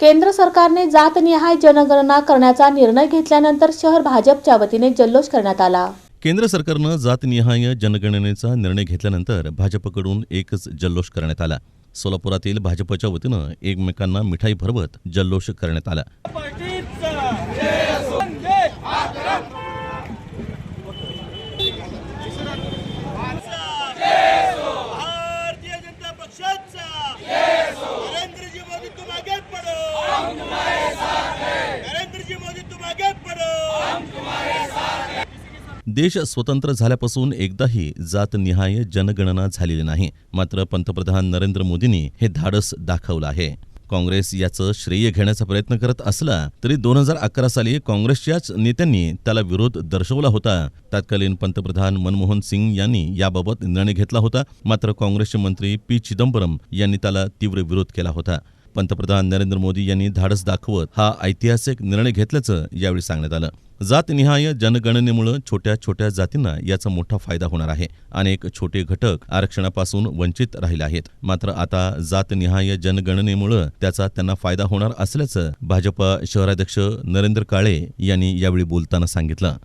केंद्र सरकारने जातनिहाय जनगणना करण्याचा निर्णय घेतल्यानंतर शहर भाजपच्या वतीने जल्लोष करण्यात आला. केंद्र सरकारनं जातनिहाय जनगणनेचा निर्णय घेतल्यानंतर भाजपकडून एकच जल्लोष करण्यात आला. सोलापुरातील भाजपच्या वतीनं एकमेकांना मिठाई भरवत जल्लोष करण्यात आला. देश स्वतंत्र झाल्यापासून एकदाही जातनिहाय जनगणना झालेली नाही. मात्र पंतप्रधान नरेंद्र मोदींनी हे धाडस दाखवलं आहे. काँग्रेस याचं श्रेय घेण्याचा प्रयत्न करत असला तरी दोन हजार अकरा साली काँग्रेसच्याच नेत्यांनी त्याला विरोध दर्शवला होता. तत्कालीन पंतप्रधान मनमोहन सिंग यांनी याबाबत निर्णय घेतला होता. मात्र काँग्रेसचे मंत्री पी चिदंबरम यांनी त्याला तीव्र विरोध केला होता. पंतप्रधान नरेंद्र मोदी यांनी धाडस दाखवत हा ऐतिहासिक निर्णय घेतल्याचं यावेळी सांगण्यात आलं. जातनिहाय जनगणनेमुळे छोट्या छोट्या जातींना याचा मोठा फायदा होणार आहे. अनेक छोटे घटक आरक्षणापासून वंचित राहिले आहेत. मात्र आता जातनिहाय जनगणनेमुळे त्याचा त्यांना फायदा होणार असल्याचं भाजपा शहराध्यक्ष नरेंद्र काळे यांनी यावेळी बोलताना सांगितलं.